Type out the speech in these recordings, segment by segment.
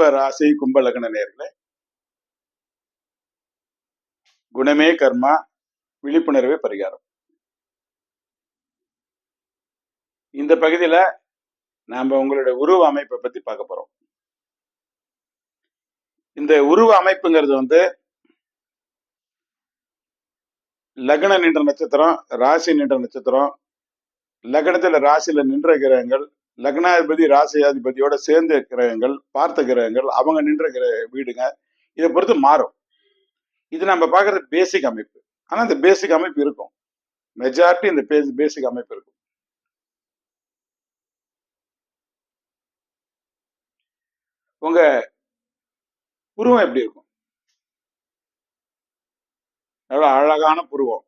கும்ப ராசி கும்ப லக்ன நேர்களே. குணமே கர்மா விழிப்புணர்வே பரிகாரம். இந்த பகுதியில நாம உங்களுடைய உருவ அமைப்பை பத்தி பார்க்க போறோம். இந்த உருவ அமைப்புங்கிறது வந்து லக்னம் நின்ற நட்சத்திரம் ராசி நின்ற நட்சத்திரம் லக்னத்துல ராசியில நின்ற கிரகங்கள் லக்னாதிபதி ராசியாதிபதியோட சேர்ந்த கிரகங்கள் பார்த்த கிரகங்கள் அவங்க நின்ற கிரக வீடுங்க இதை பொறுத்து மாறும். இது நம்ம பார்க்கறது பேசிக் அமைப்பு. ஆனா இந்த பேசிக் அமைப்பு இருக்கும். மெஜாரிட்டி இந்த பேசிக் அமைப்பு இருக்கும். உங்க புருவம் எப்படி இருக்கும்? நல்ல அழகான புருவம்.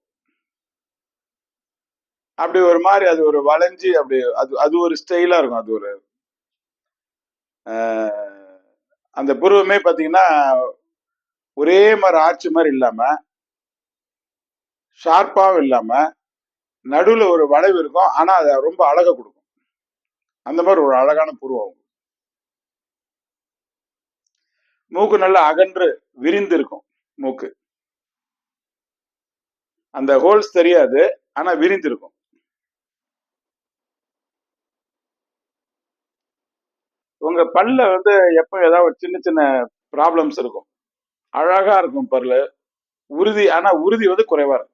அப்படி ஒரு மாதிரி அது ஒரு வளைஞ்சு அப்படி அது அது ஒரு ஸ்டைலா இருக்கும். அது ஒரு அந்த புருவமே பாத்தீங்கன்னா ஒரே மாதிரி ஆட்சி மாதிரி இல்லாம ஷார்ப்பாகவும் இல்லாம நடுவுல ஒரு வளைவு இருக்கும். ஆனா அதை ரொம்ப அழகை கொடுக்கும். அந்த மாதிரி ஒரு அழகான புருவம் மூக்கு நல்லா அகன்று விரிந்து இருக்கும் மூக்கு. அந்த ஹோல்ஸ் தெரியாது. ஆனா விரிந்து உங்க பல்ல வந்து எப்ப ஏதாவது ஒரு சின்ன சின்ன ப்ராப்ளம்ஸ் இருக்கும். அழகா இருக்கும் பல்லு. உறுதி ஆனா உறுதி வந்து குறைவா இருக்கும்.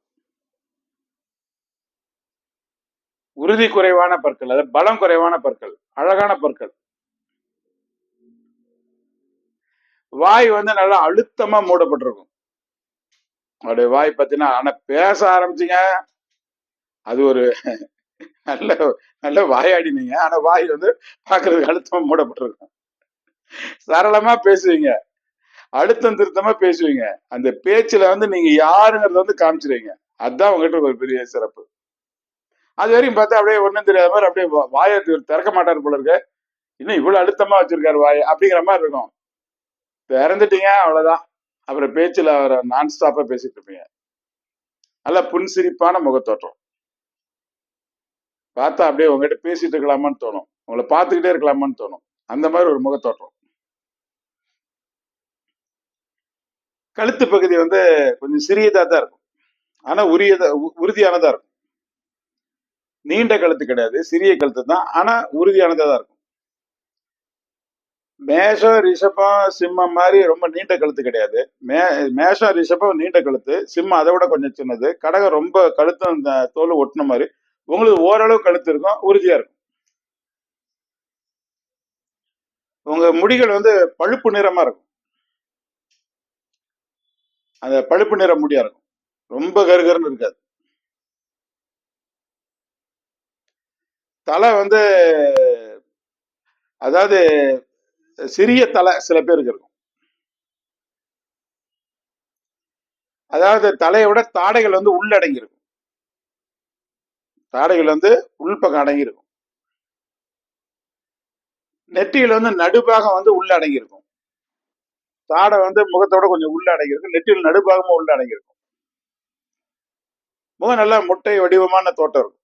உறுதி குறைவான பற்கள் அதாவது பலம் குறைவான பற்கள் அழகான பற்கள். வாய் வந்து நல்லா அழுத்தமா மூடப்பட்டிருக்கும். அவருடைய வாய் பார்த்தீங்கன்னா ஆனா பேச ஆரம்பிச்சீங்க. அது ஒரு நல்ல நல்ல வாயாடினீங்க. ஆனா வாய் வந்து பாக்குறதுக்கு அழுத்தமா மூடப்பட்டிருக்கும் சரளமா பேசுவீங்க. அழுத்தம் திருத்தமா பேசுவீங்க. அந்த பேச்சுல வந்து நீங்க யாருங்கிறத வந்து காமிச்சிருவீங்க. அதுதான் உங்ககிட்ட ஒரு பெரிய சிறப்பு. அது வரைக்கும் பார்த்தா அப்படியே ஒண்ணும் தெரியாத மாதிரி அப்படியே வாயை திறக்க மாட்டார் போல இருக்கு. இன்னும் இவ்வளவு அழுத்தமா வச்சிருக்காரு வாய் அப்படிங்கிற மாதிரி இருக்கும். திறந்துட்டீங்க அவ்வளவுதான். அப்புறம் பேச்சுல அவரை நான் ஸ்டாப்பா பேசிட்டு இருப்பீங்க. நல்ல புன்சிரிப்பான முகத்தோற்றம். பார்த்தா அப்படியே உங்ககிட்ட பேசிட்டு இருக்கலாமான்னு தோணும். உங்களை பார்த்துக்கிட்டே இருக்கலாமான்னு தோணும். அந்த மாதிரி ஒரு முகத்தோற்றம். கழுத்து பகுதி வந்து கொஞ்சம் சிறியதா தான் இருக்கும். ஆனா உரியதா உ- உறுதியானதா இருக்கும். நீண்ட கழுத்து கிடையாது சிறிய கழுத்து தான் ஆனா உறுதியானதா தான் இருக்கும். மேஷம் ரிஷபம் சிம்மம் மாதிரி ரொம்ப நீண்ட கழுத்து கிடையாது. மே மேஷம் ரிஷபம் நீண்ட கழுத்து. சிம்மம் அதை விட கொஞ்சம் சின்னது. கடகம் ரொம்ப கழுத்து அந்த தோல் ஒட்டின மாதிரி. உங்களுக்கு ஓரளவு கழுத்து இருக்கும் உறுதியா இருக்கும். உங்க முடிகள் வந்து பழுப்பு நிறமா இருக்கும். அந்த பழுப்பு நிற முடியா இருக்கும். ரொம்ப கருகருன்னு இருக்காது. தலை வந்து அதாவது சிறிய தலை சில பேருக்கு இருக்கும். அதாவது தலையை விட தாடைகள் வந்து உள்ளடங்கி இருக்கும். தாடைகள் வந்து உள்பக்கம் அடங்கியிருக்கும். நெட்டியில் நெற்றியில் வந்து நடுபாகம் வந்து உள்ள அடங்கியிருக்கும். தாடை வந்து முகத்தோட கொஞ்சம் உள்ள அடங்கியிருக்கும். நெற்றியில் நடுபாகமும் உள்ள அடங்கியிருக்கும். முகம் நல்லா முட்டை வடிவமான தோட்டம் இருக்கும்.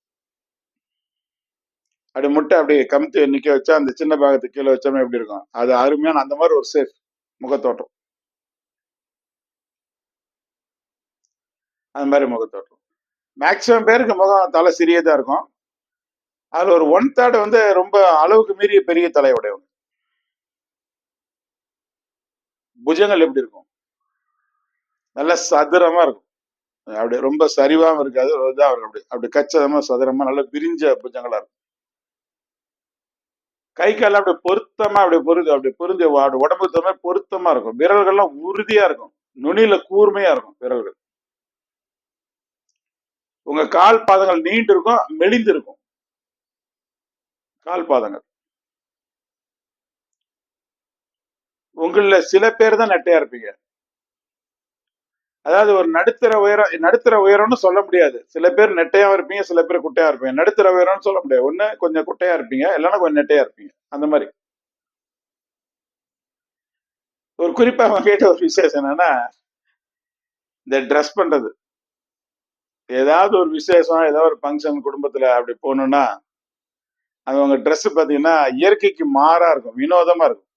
அப்படி முட்டை அப்படி கமித்து நிக்க வச்சா அந்த சின்ன பாகத்துக்கு கீழே வச்சோமே எப்படி இருக்கும்? அது அருமையான அந்த மாதிரி ஒரு சேஃப் முகத்தோட்டம் அந்த மாதிரி முகத்தோட்டம் மேக்சிமம் பேருக்கு முகம் தலை சிறியதா இருக்கும். அதில் ஒரு ஒன் தேர்ட் வந்து ரொம்ப அளவுக்கு மீறிய பெரிய தலையுடையவங்க புஜங்கள் எப்படி இருக்கும்? நல்ல சதுரமா இருக்கும். அப்படி ரொம்ப சரிவாகவும் இருக்காது. இதாக இருக்கும். அப்படி அப்படி கச்சதமா சதுரமா நல்ல விரிஞ்ச புஜங்களா இருக்கும். கை கால் அப்படி பொருத்தமா அப்படி பொருது அப்படி பொருந்து உடம்புக்கு தகுந்த மாதிரி பொருத்தமா இருக்கும். விரல்கள்லாம் உறுதியா இருக்கும். நுனியில கூர்மையா இருக்கும் விரல்கள். உங்க கால் பாதங்கள் நீண்டு இருக்கும் மெலிந்து இருக்கும் கால் பாதங்கள். உங்கள சில பேர் தான் நெட்டையா இருப்பீங்க. அதாவது ஒரு நடுத்தர உயரம் நடுத்தர உயரம்னு சொல்ல முடியாது. சில பேர் நெட்டையாவும் இருப்பீங்க சில பேர் குட்டையா இருப்பீங்க. நடுத்தர உயரம்னு சொல்ல முடியாது. ஒண்ணு கொஞ்சம் குட்டையா இருப்பீங்க இல்லைன்னா கொஞ்சம் நெட்டையா இருப்பீங்க. அந்த மாதிரி. ஒரு குறிப்பா அவங்க கேட்ட ஒரு விசேஷம் என்னன்னா இந்த ட்ரெஸ் பண்றது. ஏதாவது ஒரு விசேஷம் ஏதாவது ஒரு ஃபங்க்ஷன் குடும்பத்தில் அப்படி போகணும்னா அவங்க ட்ரெஸ் பார்த்தீங்கன்னா இயற்கைக்கு மாறா இருக்கும் வினோதமா இருக்கும்.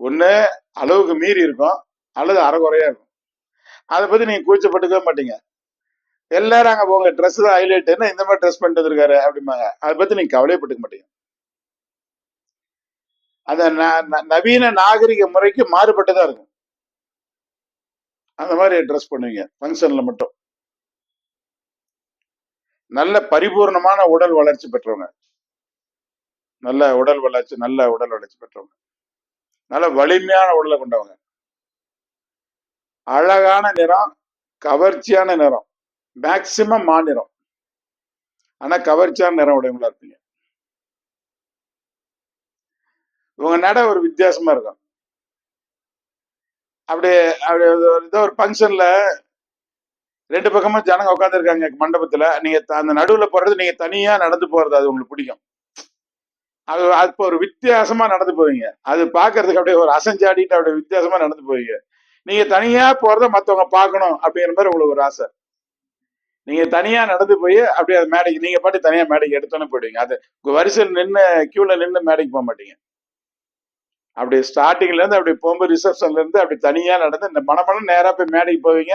ஒண்ணு அளவுக்கு மீறி இருக்கும் அல்லது அறகுறையா இருக்கும். அதை பத்தி நீங்க கூச்சப்பட்டுக்கவே மாட்டீங்க. எல்லாரும் அங்க போங்க ட்ரெஸ் தான் ஹைலைட்னு இந்த மாதிரி ட்ரெஸ் பண்ணிட்டு இருக்காரு அப்படிம்பாங்க. அதை பத்தி நீங்க கவலையப்பட்டுக்க மாட்டீங்க. அந்த ந- ந- நவீன நாகரிக முறைக்கு மாறுபட்டதா இருக்கும். அந்த மாதிரி ட்ரெஸ் பண்ணுவீங்க ஃபங்க்ஷன்ல மட்டும். நல்ல பரிபூர்ணமான உடல் வளர்ச்சி பெற்றவங்க. நல்ல உடல் வளர்ச்சி நல்ல உடல் வளர்ச்சி பெற்றவங்க. நல்ல வலிமையான உடலை கொண்டவங்க. அழகான நிறம் கவர்ச்சியான நிறம். மேக்சிமம் மாநிறம் ஆனா கவர்ச்சியான நிறம் உடையவங்களா இருப்பீங்க. உங்க நட ஒரு வித்தியாசமா இருக்கும். அப்படியே அப்படியே ஒரு- ஏதோ ஒரு ஃபங்க்ஷன்ல ரெண்டு பக்கமா ஜனங்க உட்காந்துருக்காங்க மண்டபத்துல. நீங்க த- அந்த நடுவுல போறது நீங்க தனியா நடந்து போறது அது உங்களுக்கு பிடிக்கும். அது அப்போ ஒரு வித்தியாசமா நடந்து போவீங்க. அது பாக்குறதுக்கு அப்படியே ஒரு அசஞ்சாடிட்டு அப்படியே வித்தியாசமா நடந்து போவீங்க. நீங்க தனியா போறத மத்தவங்க பார்க்கணும் அப்படிங்கிற மாதிரி உங்களுக்கு ஒரு ஆசை. நீங்க தனியா நடந்து போய் அப்படியே அது மேடைக்கு நீங்க பாட்டு தனியா மேடைக்கு எடுத்தோன்னே போயிடுவீங்க. அது வரிசையில் நின்று கியூல நின்று மேடைக்கு போக மாட்டீங்க. அப்படி ஸ்டார்டிங்ல இருந்து அப்படி போகும்போது ரிசப்ஷன்ல இருந்து அப்படி தனியா நடந்து இந்த மணமணம் நேரா போய் மேடைக்கு போவீங்க.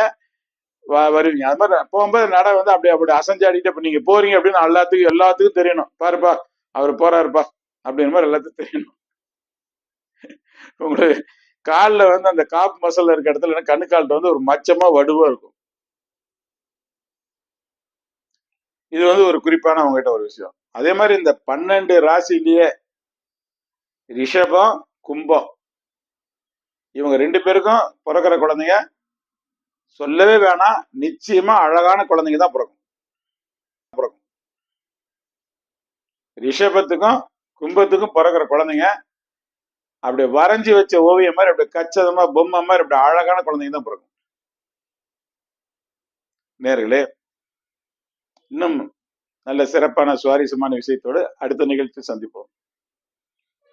வ- வருவீங்க. அது மாதிரி போகும்போது நட வந்து அப்படி அப்படி அசஞ்சாடிட்டு இப்ப நீங்க போறீங்க அப்படின்னு எல்லாத்துக்கும் எல்லாத்துக்கும் தெரியணும். பாருப்பா அவர் போறாருப்பா அப்படிங்கிற மாதிரி எல்லாத்துக்கும் தெரியணும். உங்களுக்கு காலில் வந்து அந்த காப் மசல் இருக்க இடத்துல கண்ணு கால்கிட்ட வந்து ஒரு மச்சமா வடுவா இருக்கும். இது வந்து ஒரு குறிப்பான உங்ககிட்ட ஒரு விஷயம். அதே மாதிரி இந்த பன்னெண்டு ராசிலேயே ரிஷபம் கும்பம். இவங்க ரெண்டு பேருக்கும் பிறக்கிற குழந்தைங்க. சொல்லவே வேணாம் நிச்சயமா அழகான குழந்தைங்க தான் பிறக்கும். பிறக்கும். ரிஷபத்துக்கும் கும்பத்துக்கும் பிறக்கிற குழந்தைங்க. அப்படி வரைஞ்சி வச்ச ஓவியம் மாதிரி அப்படி கச்சதமா பொம்மை மாதிரி அப்படி அழகான குழந்தைங்க தான் பிறக்கும். நேர்களே இன்னும் நல்ல சிறப்பான சுவாரஸ்யமான விஷயத்தோடு அடுத்த நிகழ்ச்சி சந்திப்போம்.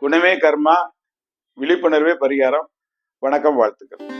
குணமே கர்மா விழிப்புணர்வே பரிகாரம். வணக்கம் வாழ்த்துக்கள்.